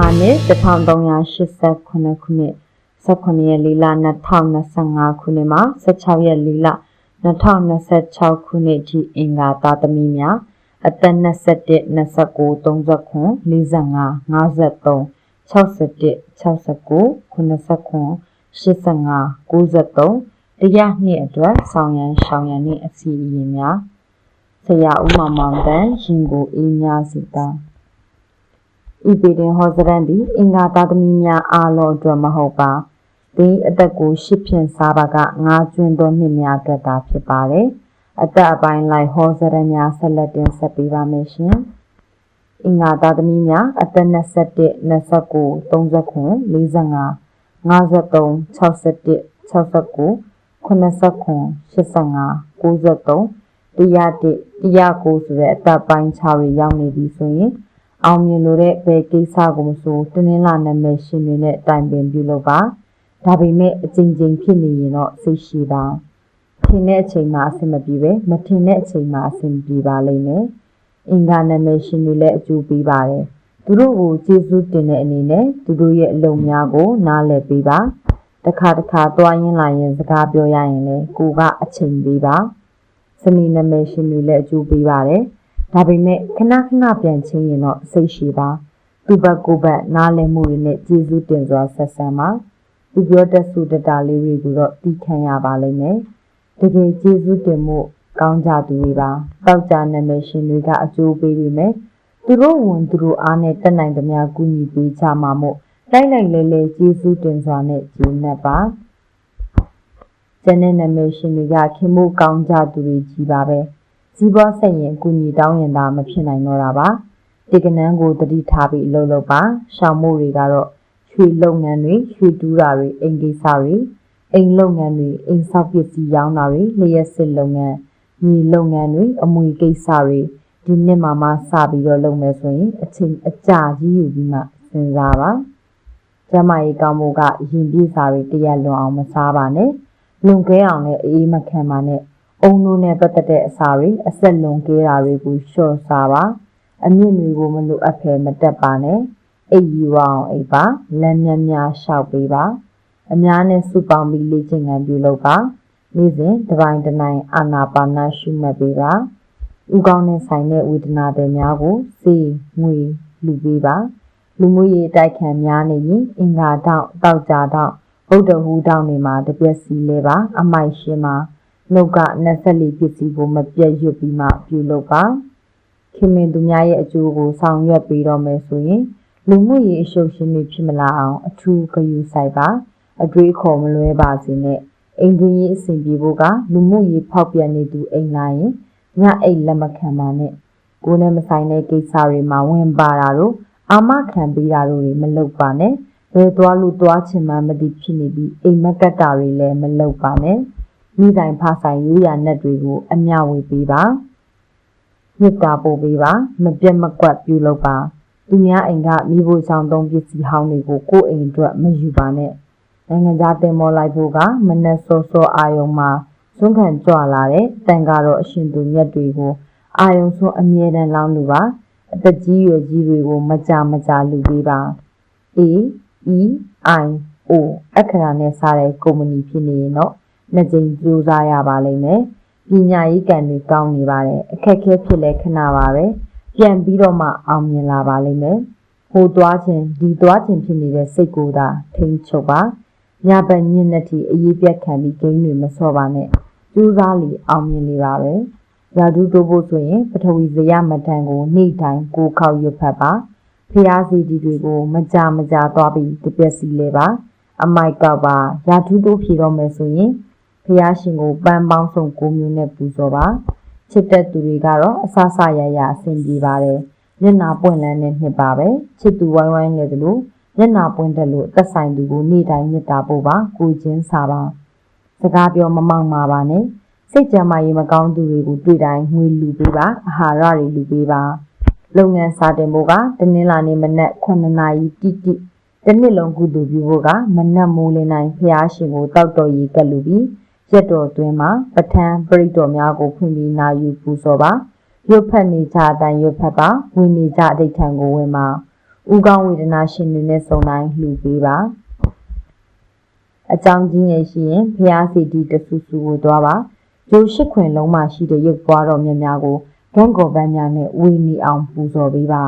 မြန်မာနှစ်1389ခုနှစ်18ရက်၄လ2025ခုနှစ်မှာ16ရက်၄လ2026ခုနှစ်ထိအင်္ဂါသားသမီးများအသက်21 29 39 45 53 61 69 89 85 93တရားနှစ်အတွက်ဆောင်ရန်ရှောင်ရန်နှင့်အစီအရင်များဆရာဦးမောင်မောင်တန်ရင်ကိုအေးများစီတာ ဤပေတင်ဟောစရန်သည်အင်္ဂါသားသမီးများအားလုံးအတွက်မဟုတ်ပါသင်အသက်ကိုရှစ်ဖြင့်စားပါကငါးကျွန်းသောနှစ်များအတွက်သာဖြစ်ပါတယ်အသက်အပိုင်းလိုက်ဟောစရန်များဆက်လက်တင်ဆက်ပေးပါမယ်ရှင်အင်္ဂါသားသမီးများအသက်21 29 39 45 53 61 69 89 85 93တရားတစ်တရားကိုဆိုတဲ့အသက်ပိုင်းခြားတွေရောက်နေပြီဆိုရင် အောင်မြင်လို့တဲ့ဘယ်ကိစ္စကိုမဆိုတနင်္လာနာမည်ရှင်တွေနဲ့တိုင်ပင်ပြုလုပ်ပါဒါပေမဲ့အချိန်ချင်းဖြစ်နေရင်တော့စိတ်ရှိပါထင်တဲ့အချိန်မှာအဆင်မပြေပဲမထင်တဲ့အချိန်မှာအဆင်ပြေပါလိမ့်မယ်အင်္ဂါနာမည်ရှင်တွေလည်းအကျိုးပေးပါတယ်သူတို့ကိုကျေးဇူးတင်တဲ့အနေနဲ့သူတို့ရဲ့အလုပ်များကို နားလည်ပေးပါတခါတခါသွားရင်လာရင်စကားပြောရရင်လည်းကိုကအချိန်ပေးပါစနေနာမည်ရှင်တွေလည်းအကျိုးပေးပါတယ် ဒါပေမဲ့ခဏခဏပြန်ချင်းရင်တော့စိတ်ရှိပါသူ့ဘက်ကိုယ်ဘက်နားလည်မှုတွေနဲ့ကျေးဇူးတင်စွာဆက်ဆံပါသူပြောတတ်စုတတာလေးတွေကိုတော့တီးခံရပါလိမ့်မယ်တကယ်ကျေးဇူးတင်မှုကောင်းကြသူတွေပါတောက်ကြနာမည်ရှင်တွေကအကျိုးပေးပြီးမယ်သူတို့ဝန်သူတို့အားနဲ့တက်နိုင်သမျှကူညီပေးကြမှာမို့တိုက်လိုက်လဲလဲကျေးဇူးတင်စွာနဲ့ကျေနပ်ပါကျန်တဲ့နာမည်ရှင်တွေကခင်မို့ကောင်းကြသူတွေကြီးပါပဲ စီးပွားဆက်ရင်ကူညီတောင်းရင်သာမဖြစ်နိုင်တော့တာပါဒီကနန်းကိုတတိထားပြီးအလုပ်လုပ်ပါရှောင်မှုတွေကတော့ရွှေလုပ်ငန်းတွေရွှေတူးတာတွေအိမ်ကိစ္စတွေအိမ်လုပ်ငန်းတွေအိမ်ဆောက်ပစ္စည်းရောင်းတာတွေလျှက်စစ်လုပ်ငန်းမြေလုပ်ငန်းတွေအမွေကိစ္စတွေဒီနှစ်မှာမှစပြီးတော့လုပ်မယ်ဆိုရင်အချိန်အကြာကြီးယူပြီးမှစဉ်းစားပါကျမကြီးကောင်းမှုကရင်ပြည့်စာတွေတရက်လွန်အောင်မစားပါနဲ့လွန်ကဲအောင်လည်းအေးမခံပါနဲ့ အုံတို့နဲ့ပတ်သက်တဲ့အစာတွေအဆက်လွန်ကဲတာတွေကိုလျှော့စားပါအမြင့်တွေကိုမလိုအပ်ဖဲမတက်ပါနဲ့အိပ်ယူအောင်အိပ်ပါလက်မြများရှောက်ပေးပါအများနဲ့စုပေါင်းပြီးလေ့ကျင့်ခန်းပြုလုပ်ပါနေ့စဉ်တစ်ပိုင်းတစ်နိုင်အာနာပါနာရှုမှတ်ပေးပါဥကောင်းနဲ့ဆိုင်တဲ့ဝေဒနာတွေများကိုစေငွေလူပေးပါလူမှုရေးတိုက်ခံများနေရင်အင်္ဂါတောက်တောက်ကြတောက်ဗုဒ္ဓဟူတောက်နေမှာတပြက်စီလဲပါအမိုက်ရှင်းမှာ နှုတ်က24ပစ္စည်းကိုမပြတ်ရွတ်ပြီးမှပြုလုပ်ပါခင်မင်သူများရဲ့အကျိုးကိုဆောင်ရွက်ပေးတော့မယ်ဆိုရင်လူမှုရေးအရှုပ်ရှင်တွေဖြစ်မလာအောင်အထူးဂရုစိုက်ပါအတွေးခေါ်မလွဲပါစေနဲ့အိမ်တွင်းရေးအဆင်ပြေဖို့ကလူမှုရေးဖောက်ပြန်နေသူအိမ်လာရင်ညအိတ်လက်မခံပါနဲ့ကိုယ်နဲ့မဆိုင်တဲ့ကိစ္စတွေမှာဝင်ပါတာတို့အာမခံပေးတာတို့တွေမလုပ်ပါနဲ့ဘယ်သွားလို့သွားချင်မှမသိဖြစ်နေပြီးအိမ်မက်ကတ်တာတွေလည်းမလုပ်ပါနဲ့ မိဆိုင်ဖဆိုင်ရိုးရာနက်တွေကို အမျှဝေပေးပါမြစ်တာပို့ပေးပါမပြတ်မကွက်ပြုလုပ်ပါသူများအိမ်ကမိဖို့ဆောင်သုံးပစ္စည်းဟောင်းတွေကိုကိုယ့်အိမ်အတွက်မယူပါနဲ့နိုင်ငံခြားတင်မောလိုက်ဖို့ကမနက်စောစောအာယုံမှာစွန့်ခံကြွလာတဲ့တန်ကတော့အရှင်သူမြတ်တွေကိုအာယုံစွန်းအမြဲတမ်းလောင်းလူပါအသက်ကြီးရွယ်ကြီးတွေကိုမကြမကြလူပေးပါ A E I O အခရာနဲ့စားတဲ့ကုမ္ပဏီဖြစ်နေရင်တော့ နှစ်ကြိမ်ကြိုးစားရပါလိမ့်မယ်ပညာရေးကံတွေကောင်းနေပါတယ်အခက်ခဲဖြစ်လဲခဏပါပဲပြန်ပြီးတော့မှအောင်မြင်လာပါလိမ့်မယ်ဟိုသွားခြင်းဒီသွားခြင်းဖြစ်နေတဲ့စိတ်ကိုယ်သာထိန်းချုပ်ပါညပညစ်နှစ်တီအရေးပြတ်ခံပြီးဂိမ်းတွေမစော့ပါနဲ့ကြိုးစားလီအောင်မြင်နေပါပဲရာထူးတိုးဖို့ဆိုရင်ပထဝီဇယမတန်ကိုနေ့တိုင်းကိုခောက်ရွတ်ဖတ်ပါဖျားစီဒီတွေကိုမကြမကြသွားပြီးတပြက်စီလဲပါ အမိုက်ကောက်ပါရာထူးတိုးဖြေတော့မယ်ဆိုရင် ဖျားရှင်ကိုပန်းပေါင်းစုံ၉မျိုးနဲ့ပူဇော်ပါချစ်တဲ့သူတွေကတော့အဆဆရရအဆင်ပြေပါတယ်မျက်နာပွင့်လန်းတဲ့နှစ်ပါပဲချစ်သူဝိုင်းဝိုင်းလေသလိုမျက်နာပွင့်တယ်လို့သက်ဆိုင်သူကိုနေ့တိုင်းမေတ္တာပို့ပါကိုချင်းစာပါစကားပြောမမောက်မာပါနဲ့စိတ်ကြမ်းမာရေးမကောင်းသူတွေကိုတွေ့တိုင်းငွေလူပေးပါအာဟာရတွေလူပေးပါလုပ်ငန်းစာတင်ဖို့ကတနင်္လာနေ့မနက်9နာရီတိတိတစ်နှစ်လုံးကုသိုလ်ပြုဖို့ကမနက်မိုးလင်းတိုင်းဖျားရှင်ကိုတောက်တော်ရီကပ်လူပြီး ရက်တော်တွင်မှာပဋ္ဌာန်းပရိတော်များကိုဖွင့်ပြီးနာယူပူဇော်ပါရွတ်ဖက်နေကြအတိုင်းရွတ်ဖက်ပါဝင်နေကြအဋိဌံကိုဝင်ပါဥဦးကောင်းဝေဒနာရှင်တွေနဲ့စုံတိုင်းလှူပေးပါအကြောင်းကြီးငယ်ရှိရင်ဖျားစီတီတဆူဆူကိုသွားပါဂျိုးရှိခွင်လုံးမှရှိတဲ့ရုပ်ပွားတော်များများကိုဂန်ကော်ပန်းများနဲ့ဝေနီအောင်ပူဇော်ပေးပါ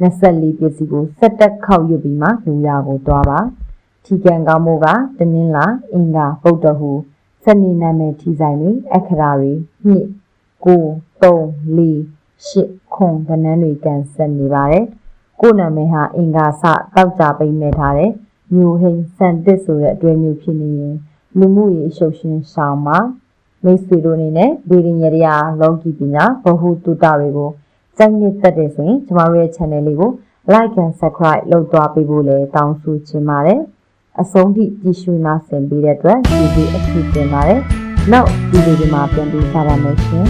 24ပစ္စည်းကိုဆက်တက်ခောက်ရွတ်ပြီးမှလူရကိုသွားပါထီကံကောင်းမှုကတနင်္လာအင်္ဂါပုဒ္ဓဟူ စနေနာမည်ထီဆိုင်တွေအခရာတွေနှစ်ကို3 4 8ခွန်ကဏ္ဍတွေကန်ဆက်နေပါတယ်ကိုယ်နာမည်ဟာအင်္ဂါစတောက်ကြပိတ်မဲ့ထားတဲ့မျိုးဟိန်စန်တစ်ဆိုတဲ့အတွေ့အမျိုးဖြစ်နေရင်လူမှုရေးအရှုပ်ရှင်ဆောင်မှာမိတ်ဆွေတို့အနေနဲ့ဗီဒီယရီယာလောကီပညာဘဟုတုတတွေကိုစိုက်နှစ်သက်တယ်ဆိုရင်ကျမတို့ရဲ့ channel လေးကို like and subscribe လုပ်သွားပေးဖို့လည်းတောင်းဆိုချင်ပါတယ် အဆုံးထိကြည့်ရှုနာဆင်ပေးတဲ့အတွက်ကျေးဇူးအထူးတင်ပါတယ်နောက်ဗီဒီယိုဒီမှာပြန်ပြီးကြပါမယ်ရှင်